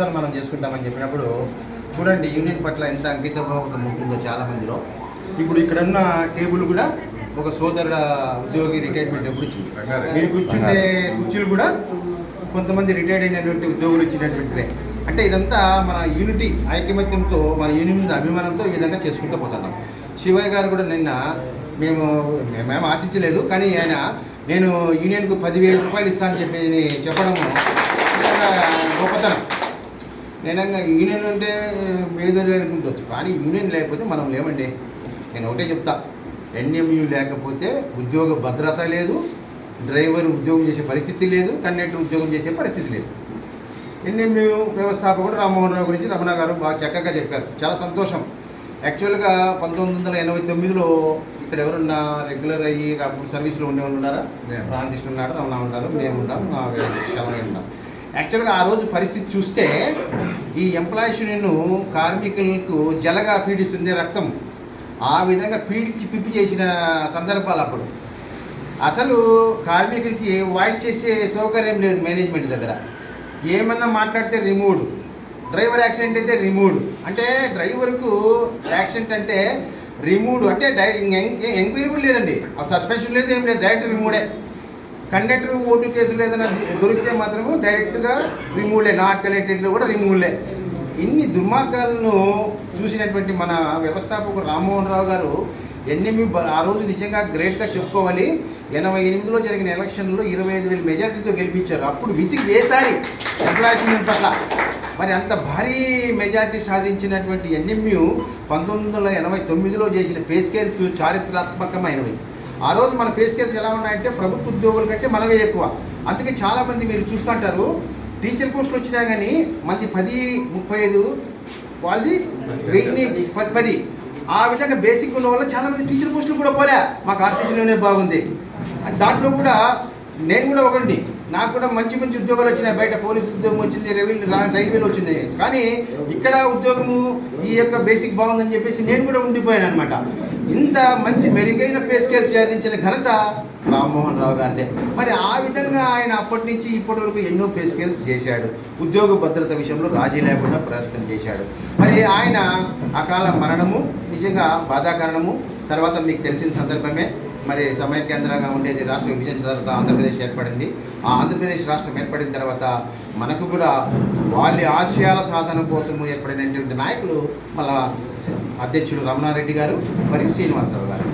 చిరుసలు మనం చేసుకుంటామని చెప్పినప్పుడు చూడండి యూనియన్ పట్ల ఎంత అంకితభావం ఉంటుందో చాలా మందిలో ఇప్పుడు ఇక్కడ ఉన్న టేబుల్ కూడా ఒక సోదర ఉద్యోగి రిటైర్మెంట్ ఎప్పుడు ఇచ్చింది? మీరు కూర్చుండే కుర్చీలు కూడా కొంతమంది రిటైర్డ్ అయినటువంటి ఉద్యోగులు ఇచ్చినటువంటివే. అంటే ఇదంతా మన యూనిటీ ఐకమత్యంతో మన యూనియన్ మీద అభిమానంతో ఈ విధంగా చేసుకుంటూ పోతున్నాం. శివయ్య గారు కూడా నిన్న మేము మేము ఆశించలేదు కానీ ఆయన నేను యూనియన్కు పదివేల రూపాయలు ఇస్తానని చెప్పి చెప్పడము గొప్పతనం. నేనంగా యూనియన్ అంటే మేదో అనుకుంటవచ్చు కానీ యూనియన్ లేకపోతే మనం లేమండి నేను ఒకటే చెప్తా. ఎన్ఎంయు లేకపోతే ఉద్యోగ భద్రత లేదు. డ్రైవర్ ఉద్యోగం చేసే పరిస్థితి లేదు. కండక్టర్ ఉద్యోగం చేసే పరిస్థితి లేదు. ఎన్ఎంయు వ్యవస్థాపకుడు రామ్మోహన్ రావు గురించి రమణ గారు బాగా చక్కగా చెప్పారు. చాలా సంతోషం. యాక్చువల్గా పంతొమ్మిది వందల ఎనభై తొమ్మిదిలో ఇక్కడ ఎవరున్నా రెగ్యులర్ అయ్యి అప్పుడు సర్వీస్లో ఉండేవాళ్ళు ఉన్నారా? నేను. రామకృష్ణ ఉన్నారు రమణ ఉన్నారు మేము ఉన్నాం మా శ్రవణ ఉన్నాం. యాక్చువల్గా ఆ రోజు పరిస్థితి చూస్తే ఈ ఎంప్లాయీస్ యూనియన్ కార్మికులకు జలగా పీడిస్తుంది రక్తం. ఆ విధంగా పీడించి పిప్పి చేసిన సందర్భాలు అప్పుడు. అసలు కార్మికులకి వాయిస్ చేసే సౌకర్యం లేదు మేనేజ్మెంట్ దగ్గర. ఏమన్నా మాట్లాడితే రిమూవ్డ్. డ్రైవర్ యాక్సిడెంట్ అయితే రిమూవ్డ్. అంటే డ్రైవర్కు యాక్సిడెంట్ అంటే రిమూవ్డ్. అంటే డైరెక్ట్ ఎంక్వైరీ కూడా లేదండి. ఆ సస్పెన్షన్ లేదు ఏం లేదు. డైరెక్ట్ రిమూవ్డే. కండక్టర్ ఓటు కేసులు ఏదైనా దొరికితే మాత్రము డైరెక్ట్గా రిమూవ్లే నాట్ కలెక్టెడ్లో కూడా రిమూవ్లే. ఇన్ని దుర్మార్గాలను చూసినటువంటి మన వ్యవస్థాపకుడు రామ్మోహన్ రావు గారు ఎన్ఎంయు ఆ రోజు నిజంగా గ్రేట్గా చెప్పుకోవాలి. ఎనభై ఎనిమిదిలో జరిగిన ఎలక్షన్లో ఇరవై ఐదు వేల మెజార్టీతో గెలిపించారు. అప్పుడు విసిగి వేసారి ఎంప్లాయ్మెంట్ పట్ల. మరి అంత భారీ మెజార్టీ సాధించినటువంటి ఎన్ఎంయు పంతొమ్మిది వందల ఎనభై తొమ్మిదిలో చేసిన పే స్కేల్స్ చారిత్రాత్మకమైనవి. ఆ రోజు మన పే స్కేల్స్ ఎలా ఉన్నాయంటే ప్రభుత్వ ఉద్యోగుల కంటే మనమే ఎక్కువ. అందుకే చాలామంది మీరు చూస్తుంటారు టీచర్ పోస్టులు వచ్చినా కానీ మంది పది ముప్పై ఐదు వాళ్ళది వెయ్యి పది పది. ఆ విధంగా బేసిక్ ఉన్న వల్ల చాలామంది టీచర్ పోస్టులు కూడా పోలే. మాకు ఆర్టీసీలోనే బాగుంది. దాంట్లో కూడా నేను కూడా ఒకటి నాకు కూడా మంచి మంచి ఉద్యోగాలు వచ్చినాయి. బయట పోలీస్ ఉద్యోగం వచ్చింది రైల్వేలు వచ్చింది. కానీ ఇక్కడ ఉద్యోగము ఈ యొక్క బేసిక్ బాగుందని చెప్పేసి నేను కూడా ఉండిపోయాను అనమాట ఇంత మంచి మెరుగైన పే స్కేల్ సాధించిన ఘనత రామ్మోహన్ రావు గారిదే. మరి ఆ విధంగా ఆయన అప్పటి నుంచి ఇప్పటి వరకు ఎన్నో పే స్కేల్స్ చేశాడు. ఉద్యోగ భద్రత విషయంలో రాజీ లేకుండా ప్రయత్నం చేశాడు. మరి ఆయన అకాల మరణము నిజంగా బాధాకరణము తర్వాత మీకు తెలిసిన సందర్భమే. మరి సమయ కేంద్రంగా ఉండేది రాష్ట్ర విభజన తర్వాత ఆంధ్రప్రదేశ్ ఏర్పడింది. ఆ ఆంధ్రప్రదేశ్ రాష్ట్రం ఏర్పడిన తర్వాత మనకు కూడా వాళ్ళ ఆశయాల సాధన కోసం ఏర్పడినటువంటి నాయకులు మళ్ళా అధ్యక్షుడు రమణారెడ్డి గారు మరియు శ్రీనివాసరావు గారు.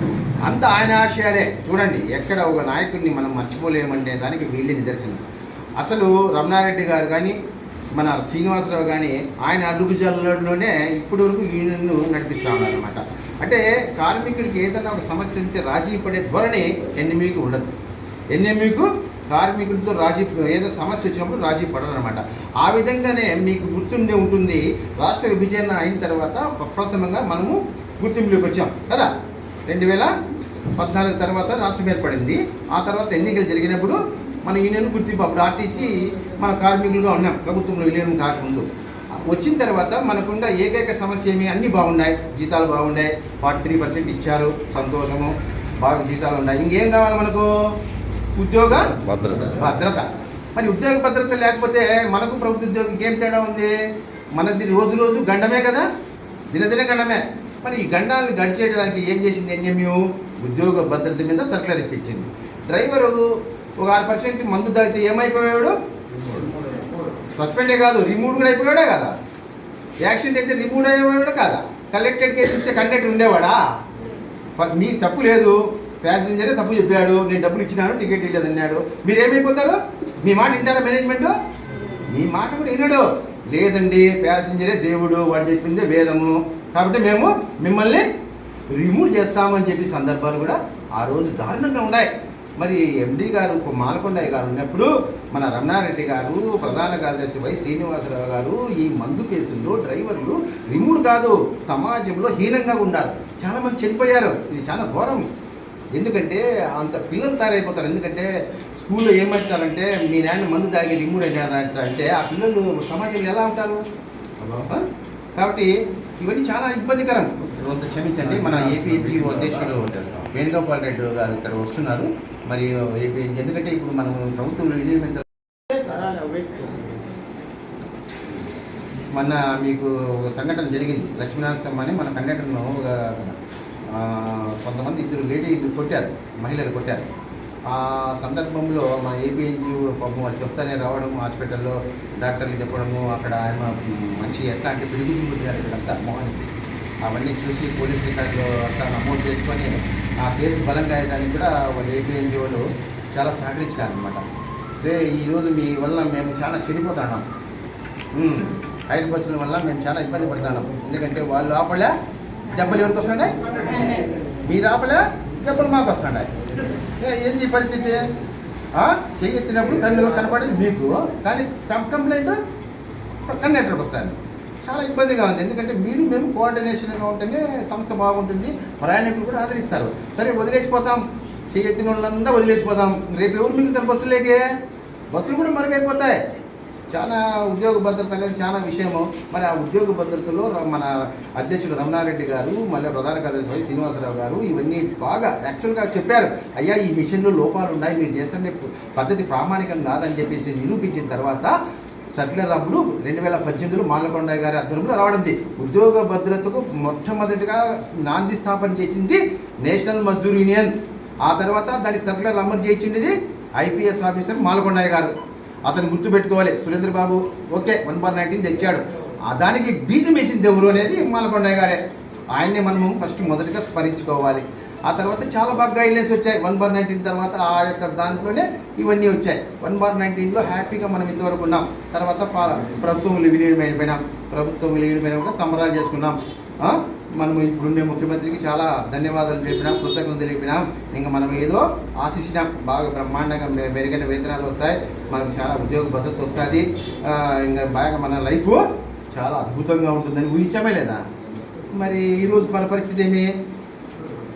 అంత ఆయన ఆశయాలే. చూడండి ఎక్కడ ఒక నాయకుడిని మనం మర్చిపోలేమంటే దానికి వీళ్ళే నిదర్శనం. అసలు రమణారెడ్డి గారు కానీ మన శ్రీనివాసరావు కానీ ఆయన అడుగుజాలలోనే ఇప్పటి వరకు యూనియన్ను నడిపిస్తూ ఉన్నారనమాట అంటే కార్మికుడికి ఏదైనా ఒక సమస్య ఉంటే రాజీ పడే ధోరణి ఎన్ఎంఈకి ఉండదు. ఎన్ఎంఈకు కార్మికులతో రాజీ ఏదో సమస్య వచ్చినప్పుడు రాజీ పడరనమాట ఆ విధంగానే మీకు గుర్తుండే ఉంటుంది రాష్ట్ర విభజన అయిన తర్వాత ప్రప్రథమంగా మనము గుర్తింపులోకి వచ్చాం కదా? రెండు వేల పద్నాలుగు తర్వాత రాష్ట్రం ఏర్పడింది. ఆ తర్వాత ఎన్నికలు జరిగినప్పుడు మన యూనియన్ గుర్తింపు అప్పుడు ఆర్టీసీ మన కార్మికులుగా ఉన్నాం ప్రభుత్వంలో విలీనం కాకముందు. వచ్చిన తర్వాత మనకున్న ఏకైక సమస్య ఏమి? అన్నీ బాగున్నాయి. జీతాలు బాగున్నాయి. ఫార్టీ త్రీ పర్సెంట్ ఇచ్చారు. సంతోషము. బాగా జీతాలు ఉన్నాయి. ఇంకేం కావాలి మనకు? ఉద్యోగ భద్రత. భద్రత. మరి ఉద్యోగ భద్రత లేకపోతే మనకు ప్రభుత్వ ఉద్యోగికి ఏం తేడా ఉంది? మనది రోజు రోజు గండమే కదా? దినదిన గండమే. మరి ఈ గండాలను గడిచేయడానికి ఏం చేసింది ఎన్ఎంయు? ఉద్యోగ భద్రత మీద సర్కులర్ ఇప్పించింది. డ్రైవరు ఒక ఆరు పర్సెంట్ మందు తాగితే ఏమైపోయాడు? సస్పెండే కాదు రిమూవ్ కూడా అయిపోయాడే కదా? యాక్సిడెంట్ అయితే రిమూవ్ అయ్యేవాడు కాదా? కలెక్టెడ్ కేసు ఇస్తే కండక్టర్ ఉండేవాడా? మీ తప్పు లేదు. ప్యాసింజరే తప్పు చెప్పాడు నేను డబ్బులు ఇచ్చినాను టికెట్ ఇవ్వలేదు అన్నాడు. మీరు ఏమైపోతారు మీ మాట వింటారా మేనేజ్మెంట్? మీ మాట కూడా వినడు. లేదండి ప్యాసింజరే దేవుడు వాడు చెప్పిందే వేదము. కాబట్టి మేము మిమ్మల్ని రిమూవ్ చేస్తామని చెప్పి సందర్భాలు కూడా ఆ రోజు దారుణంగా ఉన్నాయి. మరి ఎండి గారు మాలకొండయ్య గారు ఉన్నప్పుడు మన రమణారెడ్డి గారు ప్రధాన కార్యదర్శి వై శ్రీనివాసరావు గారు ఈ మందు కేసుల్లో డ్రైవర్లు రిమూవ్ కాదు సమాజంలో హీనంగా ఉన్నారు. చాలా మంది చనిపోయారు. ఇది చాలా ఘోరం. ఎందుకంటే అంత పిల్లలు తయారైపోతారు. ఎందుకంటే స్కూల్లో ఏమంటారంటే మీ నాన్న మందు తాగి రిమూవ్ అయినారంట అంటే. ఆ పిల్లలు సమాజంలో ఎలా ఉంటారు? కాబట్టి ఇవన్నీ చాలా ఇబ్బందికరం. కొంత క్షమించండి. మన ఏపీఎన్జిఓ అధ్యక్షుడు వేణుగోపాల్ రెడ్డి గారు ఇక్కడ వస్తున్నారు. మరి ఏపీ ఎందుకంటే ఇప్పుడు మనం ప్రభుత్వం యూనియన్ మొన్న మీకు ఒక సంఘటన జరిగింది. లక్ష్మీనారాయణ అని మన కండక్టర్ను ఒక, కొంతమంది ఇద్దరు లేడీలు కొట్టారు మహిళలు కొట్టారు. ఆ సందర్భంలో మా ఏబిఎన్జిఓ పాపం వాళ్ళు చెప్తానే రావడం హాస్పిటల్లో డాక్టర్లు చెప్పడము అక్కడ ఆయన మంచి ఎట్లా అంటే పిడుగు దింపుతారు ఇక్కడంతా మోహన్కి అవన్నీ చూసి పోలీస్ రికార్డులో అట్లా నమోదు చేసుకొని ఆ కేసు బలంగా అయ్యేదానికి కూడా వాళ్ళు ఏపీఎన్జిఓలు చాలా సహకరించారనమాట రే ఈరోజు మీ వల్ల మేము చాలా చెడిపోతున్నాం. హైదరాబాద్ బస్సుల వల్ల మేము చాలా ఇబ్బంది పడుతున్నాం. ఎందుకంటే వాళ్ళు ఆపలే దెబ్బలు ఎవరికి వస్తున్నాయి? మీ రాపలే దెబ్బలు మాకు వస్తున్నాయి. ఏ, ఏంది ఈ పరిస్థితి? ఆ? చెయ్యి ఎత్తినప్పుడు కళ్ళు కనపడేది మీకు. కానీ కంప్లైంట్ కండక్టర్కి వస్తాను. చాలా ఇబ్బందిగా ఉంది. ఎందుకంటే మీరు మేము కోఆర్డినేషన్గా ఉంటేనే సంస్థ బాగుంటుంది. ప్రయాణికులు కూడా ఆదరిస్తారు. సరే వదిలేసిపోతాం. చేయెత్తిన వాళ్ళంతా వదిలేసిపోతాం. రేపు ఎవరు మిగులుతారు బస్సులేకే బస్సులు కూడా మరుగైపోతాయి. చాలా ఉద్యోగ భద్రత అనేది చాలా విషయము. మరి ఆ ఉద్యోగ భద్రతలో మన అధ్యక్షుడు రమణారెడ్డి గారు మళ్ళీ ప్రధాన కార్యదర్శి వై శ్రీనివాసరావు గారు ఇవన్నీ బాగా యాక్చువల్గా చెప్పారు. అయ్యా ఈ మిషన్లో లోపాలు ఉన్నాయి మీరు చేస్తుండే పద్ధతి ప్రామాణికం కాదని చెప్పేసి నిరూపించిన తర్వాత సర్క్యులర్ అప్పుడు రెండు వేల పద్దెనిమిదిలో మాలకొండ గారి ఆధ్వర్యంలో రావడంది. ఉద్యోగ భద్రతకు మొట్టమొదటిగా నాంది స్థాపన చేసింది నేషనల్ మజ్దూర్ యూనియన్. ఆ తర్వాత దానికి సర్క్యులర్ అమలు చేయించింది ఐపీఎస్ ఆఫీసర్ మాలకొండయ్య గారు. అతను గుర్తుపెట్టుకోవాలి. Surendra Babu okay one bar nineteen తెచ్చాడు. ఆ దానికి బీజం వేసింది ఎవరు అనేది మాలకొండయ్య గారే. ఆయన్ని మనము ఫస్ట్ మొదటిగా స్మరించుకోవాలి. ఆ తర్వాత చాలా బాగా గైడ్లైన్స్ వచ్చాయి. వన్ బార్ నైన్టీన్ తర్వాత ఆ యొక్క దాంట్లోనే ఇవన్నీ వచ్చాయి. వన్ బార్ నైన్టీన్లో హ్యాపీగా మనం ఇంతవరకు ఉన్నాం. తర్వాత ప్రభుత్వం విలీనమైపోయినాం. ప్రభుత్వం విలీనమైన కూడా సంబరాలు చేసుకున్నాం. మనము ఇప్పుడుండే ముఖ్యమంత్రికి చాలా ధన్యవాదాలు తెలిపినాం కృతజ్ఞతలు తెలిపినాం ఇంకా మనం ఏదో ఆశించినాం బాగా బ్రహ్మాండంగా మెరుగైన వేతనాలు వస్తాయి మనకు చాలా ఉద్యోగ భద్రత వస్తుంది ఇంకా బాగా మన లైఫ్ చాలా అద్భుతంగా ఉంటుందని ఊహించమే లేదా? మరి ఈరోజు మన పరిస్థితి ఏమి?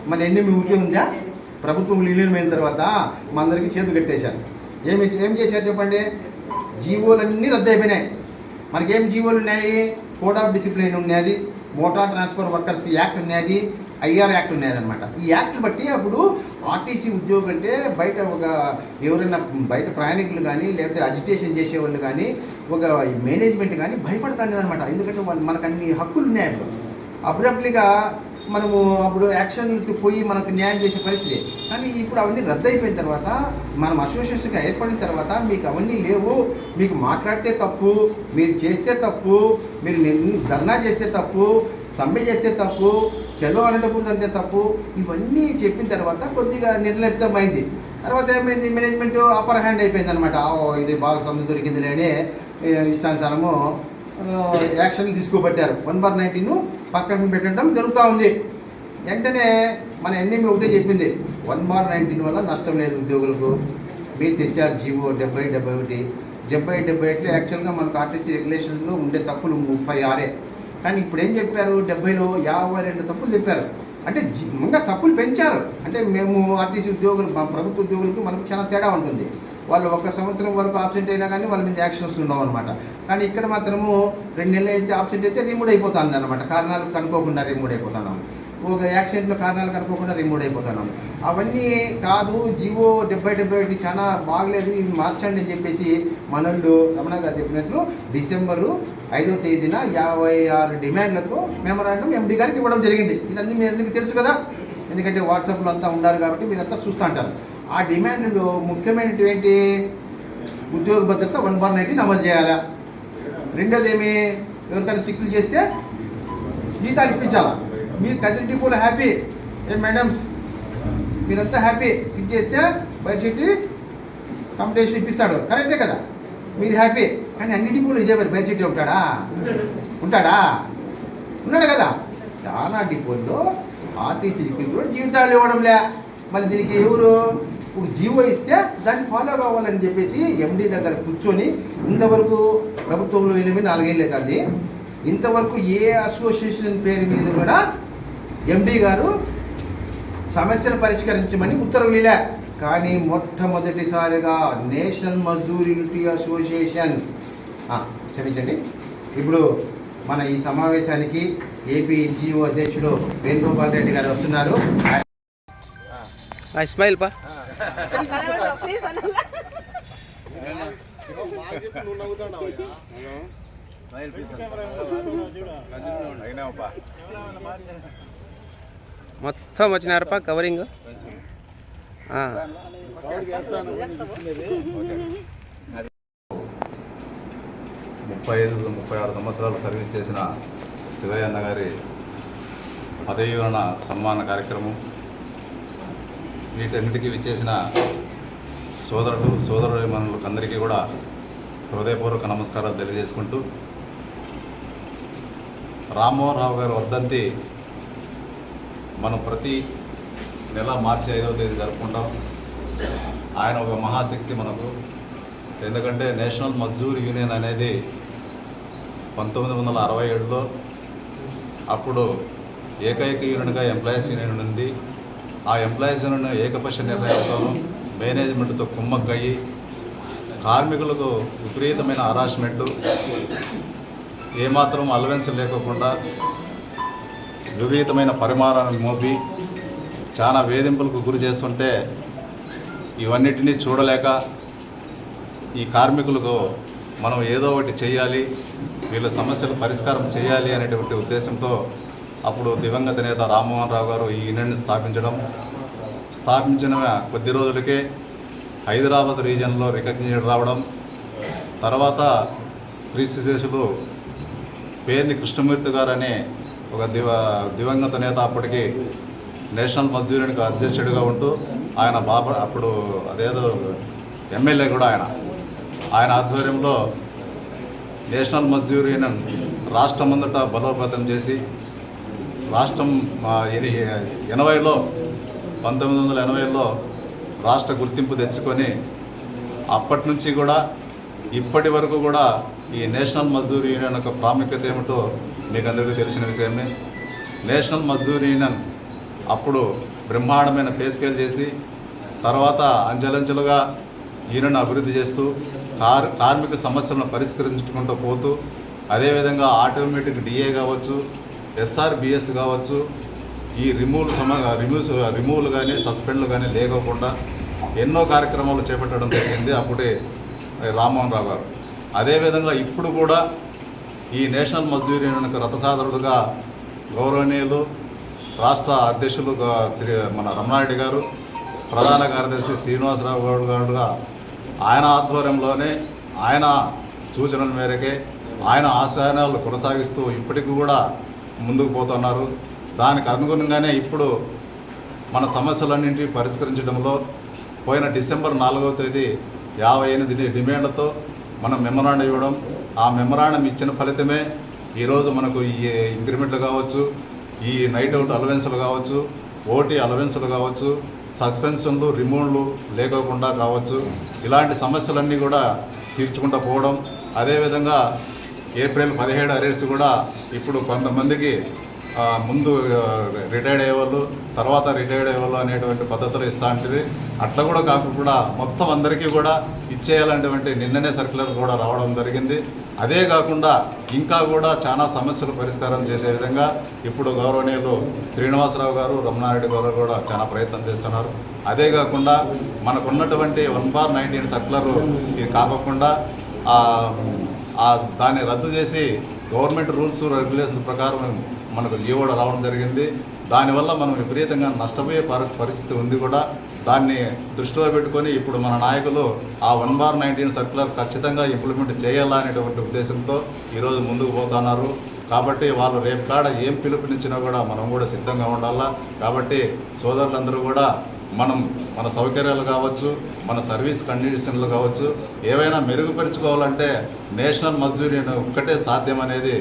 మన ఎన్ని మీ ఊరికే ఉందా? ప్రభుత్వం విలీనమైన తర్వాత మనందరికీ చేతులు కట్టేశారు. ఏమి ఏం చేశారు చెప్పండి? జీవోలన్నీ రద్దు అయిపోయినాయి. మనకేం జీవోలు ఉన్నాయి? కోడ్ ఆఫ్ డిసిప్లిన్ ఉన్నది మోటార్ ట్రాన్స్ఫర్ వర్కర్స్ యాక్ట్ ఉన్నది ఐఆర్ యాక్ట్ ఉన్నది అనమాట ఈ యాక్ట్ బట్టి అప్పుడు ఆర్టీసీ ఉద్యోగం అంటే బయట ఒక ఎవరైనా బయట ప్రయాణికులు కానీ లేకపోతే అజిటేషన్ చేసేవాళ్ళు కానీ ఒక మేనేజ్మెంట్ కానీ భయపడుతుంది అనమాట ఎందుకంటే మనకు అన్ని హక్కులు ఉన్నాయి అప్పుడు అబ్రప్ట్లీగా మనము అప్పుడు యాక్షన్కి పోయి మనకు న్యాయం చేసే పరిస్థితి. కానీ ఇప్పుడు అవన్నీ రద్దు అయిపోయిన తర్వాత మనం అసోసియేషన్గా ఏర్పడిన తర్వాత మీకు అవన్నీ లేవు. మీకు మాట్లాడితే తప్పు మీరు చేస్తే తప్పు మీరు నిన్- ధర్నా చేస్తే తప్పు సమ్మె చేస్తే తప్పు చలో అనేటప్పుడు అంటే తప్పు ఇవన్నీ చెప్పిన తర్వాత కొద్దిగా నిర్లిప్తమైంది. తర్వాత ఏమైంది? మేనేజ్మెంట్ అప్పర్ హ్యాండ్ అయిపోయింది అనమాట ఓ ఇది బాగా సమ్మె దొరికింది లేని ఇష్టానుసారము యాక్షన్లు తీసుకోబట్టారు. వన్ బార్ నైన్టీన్ పక్కన పెట్టడం జరుగుతూ ఉంది. వెంటనే మన ఎన్ఎంఏ ఒకటే చెప్పింది. వన్ బార్ నైన్టీన్ వల్ల నష్టం లేదు ఉద్యోగులకు. మీరు తెచ్చారు జీవో డెబ్బై డెబ్బై ఒకటి. డెబ్బై డెబ్బై ఒకటి యాక్చువల్గా మనకు ఆర్టీసీ రెగ్యులేషన్లో ఉండే తప్పులు ముప్పై ఆరే. కానీ ఇప్పుడు ఏం చెప్పారు? డెబ్బైలో యాభై రెండు తప్పులు చెప్పారు. అంటే ఇంకా తప్పులు పెంచారు. అంటే మేము ఆర్టీసీ ఉద్యోగులు మా ప్రభుత్వ ఉద్యోగులకు మనకు చాలా తేడా ఉంటుంది. వాళ్ళు ఒక సంవత్సరం వరకు ఆబ్సెంట్ అయినా కానీ వాళ్ళ మీద యాక్షన్స్ ఉండవు అనమాట కానీ ఇక్కడ మాత్రము రెండు నెలలు అయితే ఆబ్సెంట్ అయితే రిమూవ్ అయిపోతుంది అనమాట కారణాలు కనుక్కోకుండా రిమూవ్ అయిపోతున్నాం. ఒక యాక్సిడెంట్లో కారణాలు కనుక్కోకుండా రిమూవ్ అయిపోతున్నాం. అవన్నీ కాదు జివో డెబ్బై డెబ్బై ఒకటి చాలా బాగలేదు. ఇవి మార్చండి అని చెప్పేసి మనల్లు రమణ గారు చెప్పినట్లు డిసెంబరు ఐదో తేదీన యాభై ఆరు డిమాండ్లకు మెమరాండం ఎండి గారికి ఇవ్వడం జరిగింది. ఇదన్నీ మీ అందరికీ తెలుసు కదా. ఎందుకంటే వాట్సాప్లో అంతా ఉండాలి కాబట్టి మీరంతా చూస్తూ ఉంటారు. ఆ డిమాండ్లో ముఖ్యమైనటువంటి ఉద్యోగ భద్రత వన్ వన్ నైన్టీన్ అమలు చేయాలా? రెండోది ఏమి ఎవరికైనా సిక్కులు చేస్తే జీతాలు ఇప్పించాలా? మీరు కదిరి డిపోలో హ్యాపీ? ఏ మేడమ్స్ మీరంతా హ్యాపీ? సిక్ చేస్తే బయట సిటీ ఇప్పిస్తాడు. కరెక్టే కదా? మీరు హ్యాపీ? కానీ అన్ని డిపోలు ఇదే మరి బయట ఉంటాడా? ఉంటాడా? ఉన్నాడు కదా? చాలా డిపోల్లో ఆర్టీసీ కూడా జీవితాలు ఇవ్వడంలే మళ్ళీ దీనికి ఎవరు? ఒక జీవో ఇస్తే దాన్ని ఫాలో కావాలని చెప్పేసి ఎండి దగ్గర కూర్చొని ఇంతవరకు ప్రభుత్వంలో వెళ్ళి నాలుగేళ్ళే కాదు ఇంతవరకు ఏ అసోసియేషన్ పేరు మీద కూడా ఎండి గారు సమస్యలు పరిష్కరించమని ఉత్తర్వులు ఇలా. కానీ మొట్టమొదటిసారిగా నేషనల్ మజ్దూర్ యూనిటీ అసోసియేషన్. క్షమించండి. ఇప్పుడు మన ఈ సమావేశానికి ఏపీ ఎన్జిఓ అధ్యక్షుడు వేణుగోపాల్ రెడ్డి గారు వస్తున్నారు. స్మైల్ పా. మొత్తం వచ్చినారపా కవరింగ్ ముప్పై ఐదు ముప్పై ఆరు సంవత్సరాలు సర్వీస్ చేసిన శివయ్య అన్న గారి పదవి సన్మాన కార్యక్రమం. వీటన్నిటికీ విచ్చేసిన సోదరుడు సోదరుమణులకు అందరికీ కూడా హృదయపూర్వక నమస్కారాలు తెలియజేసుకుంటూ రామ్మోహన్ రావు గారి వర్ధంతి మనం ప్రతి నెల మార్చి ఐదవ తేదీ జరుపుకుంటాం. ఆయన ఒక మహాశక్తి మనకు. ఎందుకంటే నేషనల్ మజ్దూర్ యూనియన్ అనేది పంతొమ్మిది వందల అరవై ఏడులో అప్పుడు ఏకైక యూనియన్గా ఎంప్లాయీస్ యూనియన్ ఉంది. ఆ ఎంప్లాయీస్ ఏకపక్ష నిర్ణయంతో మేనేజ్మెంట్తో కుమ్మక్కయ్యి కార్మికులకు విపరీతమైన హరాస్మెంటు ఏమాత్రం అలవెన్స్ లేకోకుండా విపరీతమైన పరిమాణాన్ని మోపి చాలా వేధింపులకు గురి చేస్తుంటే ఇవన్నిటినీ చూడలేక ఈ కార్మికులకు మనం ఏదో ఒకటి చేయాలి వీళ్ళ సమస్యలు పరిష్కారం చేయాలి అనేటువంటి ఉద్దేశంతో అప్పుడు దివంగత నేత రామ్మోహన్ రావు గారు ఈ యూనియన్ని స్థాపించడం స్థాపించిన కొద్ది రోజులకే హైదరాబాద్ రీజన్లో రికగ్నిషన్ రావడం తర్వాత క్రీస్తుశేషులు పేర్ని కృష్ణమూర్తి గారు అనే ఒక దివ దివంగత నేత అప్పటికి నేషనల్ మజ్దూరునికి అధ్యక్షుడిగా ఉంటూ ఆయన బాబా అప్పుడు అదేదో ఎమ్మెల్యే కూడా ఆయన. ఆయన ఆధ్వర్యంలో నేషనల్ మజ్దూర్ యూనియన్ రాష్ట్రమంతటా బలోపేతం చేసి రాష్ట్రం ఎని- ఎనభైలో పంతొమ్మిది వందల ఎనభైలో రాష్ట్ర గుర్తింపు తెచ్చుకొని అప్పటి నుంచి కూడా ఇప్పటి వరకు కూడా ఈ నేషనల్ మజ్దూర్ యూనియన్ యొక్క ప్రాముఖ్యత ఏమిటో మీకు అందరికీ తెలిసిన విషయమే. నేషనల్ మజ్దూర్ యూనియన్ అప్పుడు బ్రహ్మాండమైన పే స్కేల్ చేసి తర్వాత అంచెలంచెలుగా యూనియన్ అభివృద్ధి చేస్తూ కార్ కార్మిక సమస్యలను పరిష్కరించుకుంటూ పోతూ అదేవిధంగా ఆటోమేటిక్ డిఏ కావచ్చు ఎస్ఆర్బిఎస్ కావచ్చు ఈ రిమూవ్ సమ రిమూవ్స్ రిమూవల్ కానీ సస్పెండ్లు కానీ లేకోకుండా ఎన్నో కార్యక్రమాలు చేపట్టడం జరిగింది అప్పుడే రామ్మోహన్ రావు గారు. అదేవిధంగా ఇప్పుడు కూడా ఈ నేషనల్ మజ్దూర్ యూనియన్కు రథసాధరుడుగా గౌరవనీయులు రాష్ట్ర అధ్యక్షులు శ్రీ మన రమణారెడ్డి గారు ప్రధాన కార్యదర్శి శ్రీనివాసరావు గౌడ్ గారుగా ఆయన ఆధ్వర్యంలోనే ఆయన సూచనల మేరకే ఆయన ఆశయాలు కొనసాగిస్తూ ఇప్పటికి కూడా ముందుకు పోతున్నారు. దానికి అనుగుణంగానే ఇప్పుడు మన సమస్యలన్నింటినీ పరిష్కరించడంలో పోయిన డిసెంబర్ నాలుగవ తేదీ యాభై ఎనిమిది డిమాండ్లతో మనం మెమరాండం ఇవ్వడం. ఆ మెమరాండం ఇచ్చిన ఫలితమే ఈరోజు మనకు ఈ ఇంక్రిమెంట్లు కావచ్చు ఈ నైట్ అవుట్ అలవెన్సులు కావచ్చు ఓటీ అలవెన్సులు కావచ్చు సస్పెన్షన్లు రిమూవ్లు లేకోకుండా కావచ్చు. ఇలాంటి సమస్యలన్నీ కూడా తీర్చుకుంటూ పోవడం. అదేవిధంగా ఏప్రిల్ పదిహేడు అరేసి కూడా ఇప్పుడు కొంతమందికి ముందు రిటైర్డ్ అయ్యేవాళ్ళు తర్వాత రిటైర్డ్ అయ్యేవాళ్ళు అనేటువంటి పద్ధతులు ఇస్తా ఉంటుంది అట్లా కూడా కాకుండా మొత్తం అందరికీ కూడా ఇచ్చేయాలనేటువంటి నిన్ననే సర్క్యులర్ కూడా రావడం జరిగింది. అదే కాకుండా ఇంకా కూడా చాలా సమస్యలు పరిష్కారం చేసే విధంగా ఇప్పుడు గౌరవనీయులు శ్రీనివాసరావు గారు రమణారెడ్డి గారు కూడా చాలా ప్రయత్నం చేస్తున్నారు. అదే కాకుండా మనకున్నటువంటి వన్ బార్ నైన్టీన్ సర్క్యులర్ ఇది కాకుండా దాన్ని రద్దు చేసి గవర్నమెంట్ రూల్స్ రెగ్యులేషన్స్ ప్రకారం మనకు జీవోడ రావడం జరిగింది. దానివల్ల మనం విపరీతంగా నష్టపోయే పరి- పరిస్థితి ఉంది కూడా. దాన్ని దృష్టిలో పెట్టుకొని ఇప్పుడు మన నాయకులు ఆ వన్ బార్ నైన్టీన్ సర్క్యులర్ ఖచ్చితంగా ఇంప్లిమెంట్ చేయాలా అనేటువంటి ఉద్దేశంతో ఈరోజు ముందుకు పోతున్నారు. కాబట్టి వాళ్ళు రేపు కాడ ఏం పిలుపునిచ్చినా కూడా మనం కూడా సిద్ధంగా ఉండాలా. కాబట్టి సోదరులందరూ కూడా మనం మన సౌకర్యాలు కావచ్చు మన సర్వీస్ కండిషన్లు కావచ్చు ఏవైనా మెరుగుపరుచుకోవాలంటే నేషనల్ మజ్దూర్ యూనియన్ ఒక్కటే సాధ్యం అనేది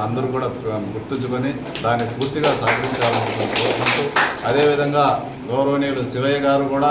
అందరూ కూడా గుర్తుంచుకొని దాన్ని పూర్తిగా సహకరించాలని కోరుకుంటూ అదేవిధంగా గౌరవనీయులు శివయ్య గారు కూడా